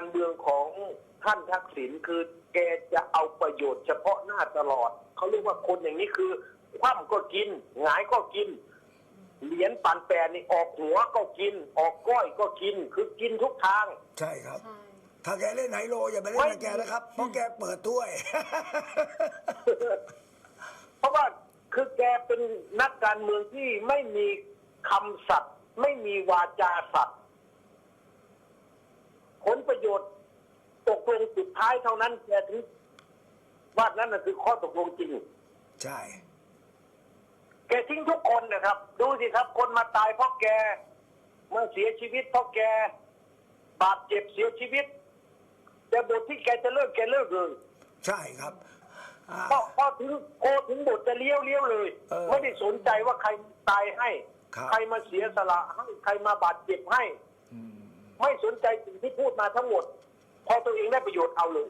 การเมืองของท่านทักษิณคือแกจะเอาประโยชน์เฉพาะหน้าตลอด เขาเรียกว่าคนอย่างนี้คือ คว่ำก็กิน หงายก็กิน เหรียญปันแปรนี่ออกหัวก็กิน ออกก้อยก็กิน คือกินทุกทาง ใช่ครับใช่ถ้าแกเล่นไฮโลอย่าไปเล่นกับแกนะครับ เพราะแกเปิดถ้วย เพราะว่าคือแกเป็นนักการเมืองที่ไม่มีคำสัตย์ไม่มีวาจาสัตย์ผลประโยชน์ตกลง สุดท้ายเท่านั้นแกถึงว่านั่นน่ะคือข้อตกลงจริง ใช่แกทิ้งทุกคนนะครับ ดูสิครับ คนมาตายเพราะแกมาเสียชีวิตเพราะแกบาดเจ็บเสียชีวิต แต่บทที่แกจะเลิกแกเลิกเลย ใช่ครับอ่าพอพอถึงโกถึงบทจะเลี้ยวเลี้ยวเลยเออไม่ได้สนใจว่าใครตายให้ครับใครมาเสียสละให้ใครมาบาดเจ็บให้อืมไม่สนใจสิ่งที่พูดมาทั้งหมด พอตัวเองได้ประโยชน์เอาเลย